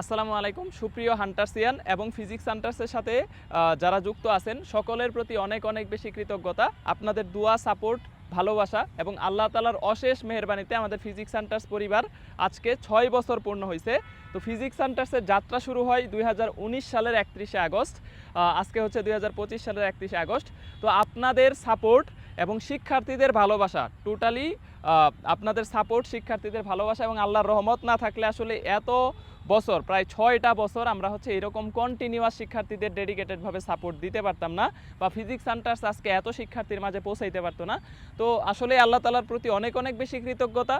আসসালামু আলাইকুম। সুপ্রিয় হান্টার্সিয়ান এবং ফিজিক্স হান্টার্সের সাথে যারা যুক্ত আছেন, সকলের প্রতি অনেক অনেক বেশি কৃতজ্ঞতা। আপনাদের দোয়া, সাপোর্ট, ভালোবাসা এবং আল্লাহ তালার অশেষ মেহরবানিতে আমাদের ফিজিক্স হান্টার্স পরিবার আজকে ছয় বছর পূর্ণ হয়েছে তো ফিজিক্স হান্টার্সের যাত্রা শুরু হয় দুই হাজার উনিশ সালের একত্রিশে আগস্ট আজকে হচ্ছে দুই হাজার পঁচিশ সালের একত্রিশে আগস্ট। তো আপনাদের সাপোর্ট এবং শিক্ষার্থীদের ভালোবাসা, টোটালি আপনাদের সাপোর্ট, শিক্ষার্থীদের ভালোবাসা এবং আল্লাহর রহমত না থাকলে আসলে এত বছর, প্রায় ছয়টা বছর আমরা হচ্ছে এরকম কন্টিনিউয়াস শিক্ষার্থীদের ডেডিকেটেডভাবে সাপোর্ট দিতে পারতাম না বা ফিজিক্স সেন্টার্স আজকে এত শিক্ষার্থীর মাঝে পৌঁছাইতে পারতো না। তো আসলে আল্লাহ তালার প্রতি অনেক অনেক বেশি কৃতজ্ঞতা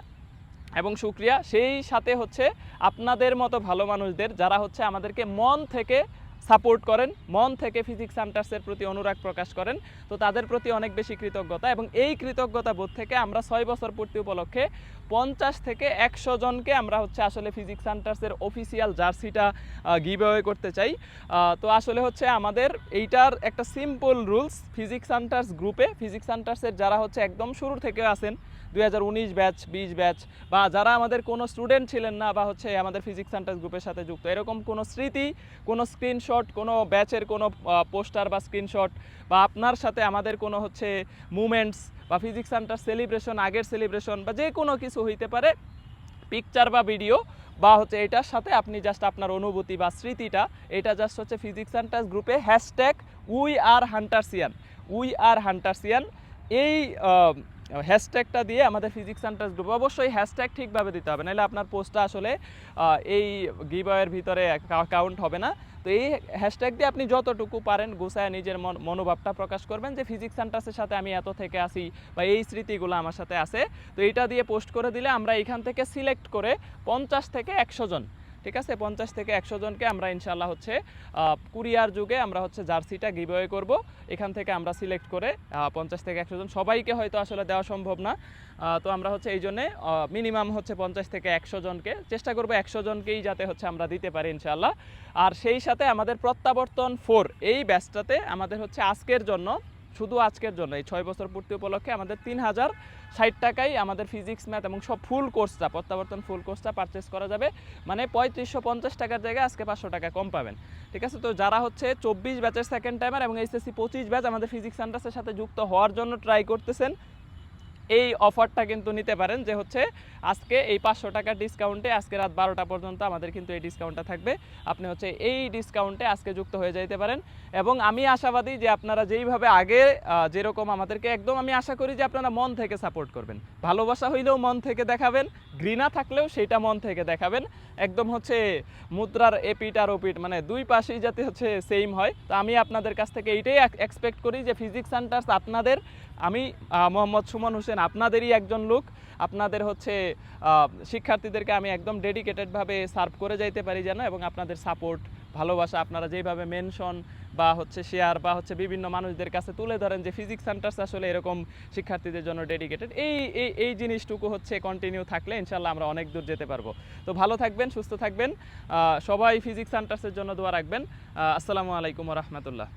এবং শুক্রিয়া। সেই সাথে হচ্ছে আপনাদের মতো ভালো মানুষদের যারা হচ্ছে আমাদেরকে মন থেকে সাপোর্ট করেন, মন থেকে ফিজিক্স সেন্টার্সের প্রতি অনুরাগ প্রকাশ করেন। তো তাদের প্রতি অনেক বেশি কৃতজ্ঞতা এবং এই কৃতজ্ঞতা বোধ থেকে আমরা ছয় বছর পূর্তি উপলক্ষে পঞ্চাশ থেকে একশো জনকে আমরা হচ্ছে আসলে ফিজিক্স সেন্টার্সের অফিসিয়াল জার্সিটা গিভ অ্যাওয়ে করতে চাই। তো আসলে হচ্ছে আমাদের এইটার একটা সিম্পল রুলস ফিজিক্স সেন্টার্স গ্রুপে ফিজিক্স সেন্টার্সের যারা হচ্ছে একদম শুরু থেকে দুই হাজার উনিশ ব্যাচ বিশ ব্যাচ বা যারা আমাদের কোনো স্টুডেন্ট ছিলেন না বা হচ্ছে আমাদের ফিজিক্স সেন্টার্স গ্রুপের সাথে যুক্ত, এরকম কোনো স্মৃতি, কোনো স্ক্রিনশট কোনো ব্যাচের কোনো পোস্টার বা স্ক্রিনশট বা আপনার সাথে আমাদের কোনো হচ্ছে মুমেন্টস বা ফিজিক্স সেন্টার সেলিব্রেশন আগের সেলিব্রেশন বা যে কোনো কিছু হইতে পারে পিকচার বা ভিডিও বা হচ্ছে এটার সাথে আপনি জাস্ট আপনার অনুভূতি বা স্মৃতিটা, এটা জাস্ট হচ্ছে ফিজিক্স হান্টার্স গ্রুপে hashtag we are huntersian we are huntersian এই হ্যাশট্যাগটা দিয়ে আমাদের ফিজিক্স সেন্টার্স গ্রুপ অবশ্যই হ্যাশট্যাগ ঠিকভাবে দিতে হবে, নাহলে আপনার পোস্টটা আসলে এই গিবয়ের ভিতরে কাউন্ট হবে না। তো এই হ্যাশট্যাগ দিয়ে আপনি যতটুকু পারেন গুছায় নিজের মন- মনোভাবটা প্রকাশ করবেন যে ফিজিক্স সেন্টার্সের সাথে আমি এত থেকে আসি বা এই স্মৃতিগুলো আমার সাথে আছে। তো এটা দিয়ে পোস্ট করে দিলে আমরা এখান থেকে সিলেক্ট করে পঞ্চাশ থেকে একশো জন ঠিক আছে? পঞ্চাশ থেকে একশো জনকে আমরা ইনশাল্লাহ হচ্ছে কুরিয়ার যুগে আমরা হচ্ছে জার্সিটা গিভওয়ে করব। এখান থেকে আমরা সিলেক্ট করে পঞ্চাশ থেকে একশো জন সবাইকে হয়তো আসলে দেওয়া সম্ভব না। তো আমরা হচ্ছে এই জন্যে মিনিমাম হচ্ছে পঞ্চাশ থেকে একশো জনকে, চেষ্টা করব একশো জনকেই যাতে হচ্ছে আমরা দিতে পারি ইনশাল্লাহ আর সেই সাথে আমাদের প্রত্যাবর্তন ফোর, এই ব্যাচটাতে আমাদের হচ্ছে আজকের জন্য শুধু আজকের জন্য, এই ছয় বছর পূর্তি উপলক্ষে আমাদের তিন হাজার ষাট টাকায় আমাদের ফিজিক্স ম্যাথ এবং সব ফুল কোর্সটা প্রত্যাবর্তন ফুল কোর্সটা পারচেস করা যাবে। মানে পঁয়ত্রিশশো পঞ্চাশ টাকার জায়গায় আজকে পাঁচশো টাকা কম পাবেন। ঠিক আছে? তো যারা হচ্ছে চব্বিশ ব্যাচের সেকেন্ড টাইমার এবং এইচএসসি পঁচিশ ব্যাচ আমাদের ফিজিক্স সেন্টার্সের সাথে যুক্ত হওয়ার জন্য ট্রাই করতেছেন এই অফারটা কিন্তু নিতে পারেন, যে হচ্ছে আজকে এই পাঁচশো টাকার ডিসকাউন্টে আজকে রাত বারোটা পর্যন্ত আমাদের কিন্তু এই ডিসকাউন্টটা থাকবে। আপনি হচ্ছে এই ডিসকাউন্টে আজকে যুক্ত হয়ে যাইতে পারেন। এবং আমি আশাবাদী যে আপনারা যেইভাবে আগে যেরকম আমাদেরকে একদম আমি আশা করি যে আপনারা মন থেকে সাপোর্ট করবেন। ভালোবাসা হইলেও মন থেকে দেখাবেন, ঘৃণা থাকলেও সেটা মন থেকে দেখাবেন। একদম হচ্ছে মুদ্রার এপিট আর ওপিট মানে দুই পাশেই যাতে হচ্ছে সেম হয়। তো আমি আপনাদের কাছ থেকে এইটাই এক্সপেক্ট করি যে ফিজিক্স সেন্টার্স আপনাদের, আমি মোহাম্মদ সুমন হোসেন আপনাদেরই একজন লোক, আপনাদের হচ্ছে শিক্ষার্থীদেরকে আমি একদম ডেডিকেটেডভাবে সার্ভ করে যাইতে পারি যেন এবং আপনাদের সাপোর্ট ভালোবাসা আপনারা যেভাবে মেনশন বা হচ্ছে শেয়ার বা হচ্ছে বিভিন্ন মানুষদের কাছে তুলে ধরেন যে ফিজিক্স সেন্টার্স আসলে এরকম শিক্ষার্থীদের জন্য ডেডিকেটেড এই এই এই জিনিসটুকু হচ্ছে কন্টিনিউ থাকলে ইনশাল্লাহ আমরা অনেক দূর যেতে পারব। তো ভালো থাকবেন, সুস্থ থাকবেন সবাই ফিজিক্স সেন্টার্সের জন্য দোয়া রাখবেন আসসালামু আলাইকুম রহমতুল্লাহ।